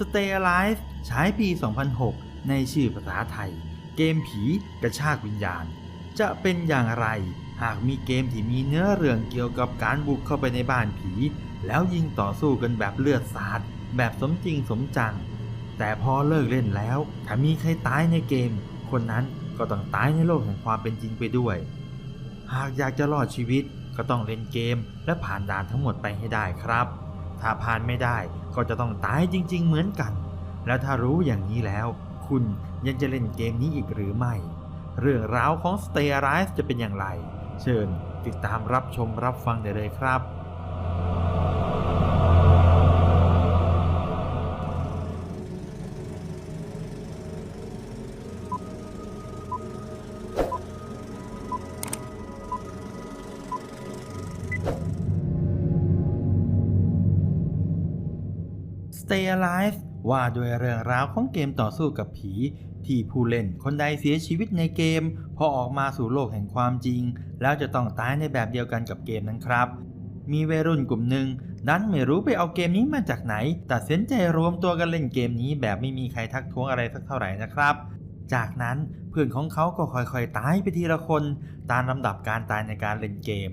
Stay Alive ฉายปี 2006 ในชื่อภาษาไทย เกมผีกระชากวิญญาณ จะเป็นอย่างไร หากมีเกมที่มีเนื้อเรื่องเกี่ยวกับการบุกเข้าไปในบ้านผี แล้วยิงต่อสู้กันแบบเลือดสาด แบบสมจริงสมจัง แต่พอเลิกเล่นแล้ว ถ้ามีใครตายในเกม คนนั้นก็ต้องตายในโลกแห่งความเป็นจริงไปด้วย หากอยากจะรอดชีวิตก็ต้องเล่นเกมและผ่านด่านทั้งหมดไปให้ได้ครับ ถ้าผ่านไม่ได้ก็จะต้องตายจริง ๆ เหมือนกัน แล้วถ้ารู้อย่างนี้แล้ว คุณยังจะเล่นเกมนี้อีกหรือไม่ เรื่องราวของ Stay Alive จะเป็นอย่างไร เชิญติดตามรับชมรับฟังได้เลยครับ Stay Alive ว่าด้วยเรื่องราวของเกมต่อสู้กับผี ที่ผู้เล่นคนใดเสียชีวิตในเกม พอออกมาสู่โลกแห่งความจริง แล้วจะต้องตายในแบบเดียวกันกับเกมนั้นครับ มีวัยรุ่นกลุ่มหนึ่งดันไม่รู้ไปเอาเกมนี้มาจากไหน ตัดสินใจรวมตัวกันเล่นเกมนี้แบบไม่มีใครทักท้วงอะไรสักเท่าไหร่นะครับ จากนั้นเพื่อนของเขาก็ค่อยๆตายไปทีละคนตามลำดับการตายในการเล่นเกม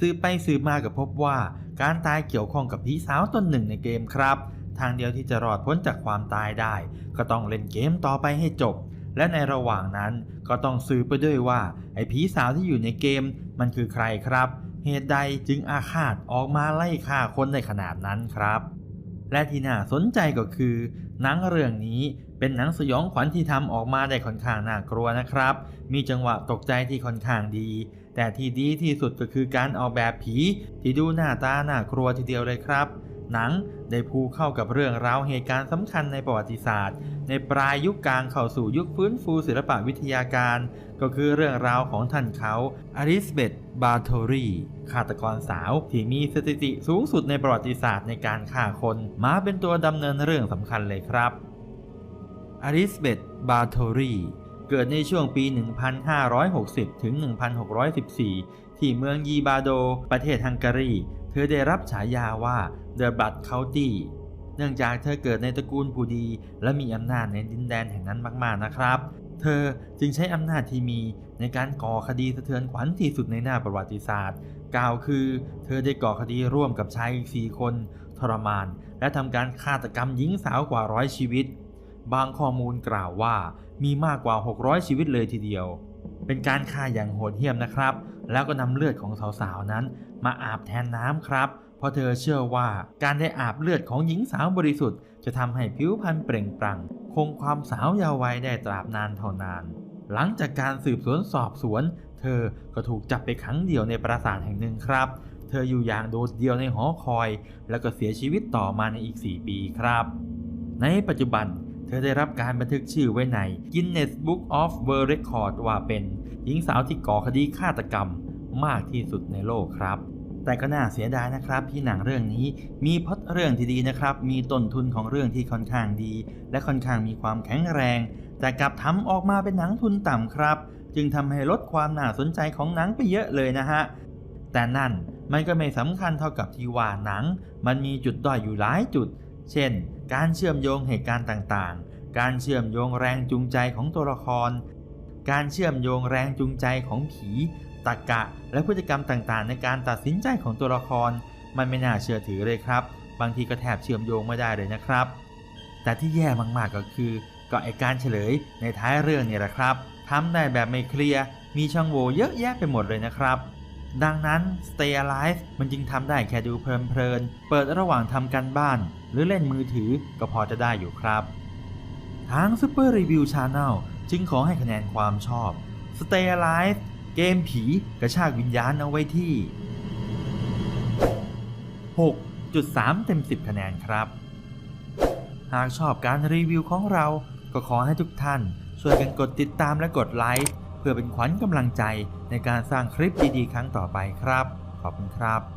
สืบไปสืบมาก็พบว่า การตายเกี่ยวข้องกับผีสาวตนหนึ่งในเกมครับ ทางเดียวที่จะรอดพ้นจากความตายได้ ก็ต้องเล่นเกมต่อไปให้จบ และในระหว่างนั้นก็ต้องสืบไปด้วยว่า ไอ้ผีสาวที่อยู่ในเกมมันคือใครครับ เหตุใดจึงอาฆาตออกมาไล่ฆ่าคนในขนาดนั้นครับ และที่น่าสนใจก็คือ หนังเรื่องนี้เป็นหนังสยองขวัญที่ทำออกมาได้ค่อนข้างน่ากลัวนะครับ มีจังหวะตกใจที่ค่อนข้างดี แต่ที่ดีที่สุดก็คือการออกแบบผีที่ดูหน้าตาน่ากลัวทีเดียวเลยครับ หนังได้พูเข้ากับเรื่องราวเหตุการณ์สำคัญในประวัติศาสตร์ ในปลายยุคกลางเข้าสู่ยุคฟื้นฟูศิลปวิทยาการ ก็คือเรื่องราวของท่านเขาอลิสเบธบาโทรีฆาตกรสาวที่มีสถิติสูงสุดในประวัติศาสตร์ในการฆ่าคน มาเป็นตัวดำเนินเรื่องสำคัญเลยครับอลิสเบธบาโทรีเกิดในช่วงปี 1560 ถึง 1614 ที่เมืองยีบาโด ประเทศฮังการี ธอได้รับฉายาว่า The Blood County เนื่องจากเธอเกิดในตระกูลผู้ดี และมีอำนาจในดินแดนแห่งนั้นมากๆนะครับ เธอจึงใช้อำนาจที่มีในการก่อคดีสะเทือนขวัญที่สุดในหน้าประวัติศาสตร์ กล่าวคือ เธอได้ก่อคดีร่วมกับชายอีกสี่คน ทรมาน และทำการฆาตกรรมหญิงสาวกว่าร้อยชีวิต บางข้อมูลกล่าวว่ามีมากกว่า 600 ชีวิตเลยทีเดียว เป็นการฆ่าอย่างโหดเหี้ยมนะครับ แล้วก็นำเลือดของสาวๆนั้น มาอาบแทนน้ำครับ เพราะเธอเชื่อว่าการได้อาบเลือดของหญิงสาวบริสุทธิ์ จะทำให้ผิวพรรณเปล่งปลั่ง คงความสาวเยาว์วัยได้ตราบนานเท่านาน หลังจากการสืบสวนสอบสวน เธอก็ถูกจับไปขังเดี่ยวในปราสาทแห่งหนึ่งครับ เธออยู่อย่างโดดเดี่ยวในหอคอย แล้วก็เสียชีวิตต่อมาในอีก 4 ปีครับ ในปัจจุบัน เธอได้รับการบันทึกชื่อไว้ใน Guinness Book of World Record ว่าเป็นหญิงสาวที่ก่อคดีฆาตกรรมมากที่สุดในโลกครับแต่ก็น่าเสียดายนะครับที่หนังเรื่องนี้มีพล็อตเรื่องที่ดีนะครับ มีต้นทุนของเรื่องที่ค่อนข้างดี และค่อนข้างมีความแข็งแรง แต่กลับทำออกมาเป็นหนังทุนต่ำครับ จึงทำให้ลดความน่าสนใจของหนังไปเยอะเลยนะฮะ แต่นั่นมันก็ไม่สำคัญเท่ากับที่ว่าหนัง มันมีจุดด้อยอยู่หลายจุด เช่น การเชื่อมโยงเหตุการณ์ต่างๆ การเชื่อมโยงแรงจูงใจของตัวละคร การเชื่อมโยงแรงจูงใจของผีตรกกะ และพฤติกรรมต่างๆ ในการตัดสินใจของตัวละคร มันไม่น่าเชื่อถือเลยครับ บางทีก็แทบเชื่อมโยงไม่ได้เลยนะครับ แต่ที่แย่มากๆก็คือก็ไอการเฉลยในท้ายเรื่องนี่แหละครับทำได้แบบไม่เคลียร์มีช่องโหว่เยอะแยะไปหมดเลยนะครับ ดังนั้น Stay Alive มันจึงทำได้แค่ดูเพลินๆ เปิดระหว่างทำกันบ้าน หรือเล่นมือถือก็พอจะได้อยู่ครับ ทาง Super Review Channel จึงขอให้คะแนนความชอบ Stay Alive เกมผีกระชากวิญญาณเอาไว้ที่ 6.3 เต็ม 10 คะแนนครับ หากชอบการรีวิวของเรา ก็ขอให้ทุกท่าน ช่วยกันกดติดตามและกดไลค์ พื่อเป็นขวัญกำลังใจในการสร้างคลิปดีๆ ครั้งต่อไปครับ ขอบคุณครับ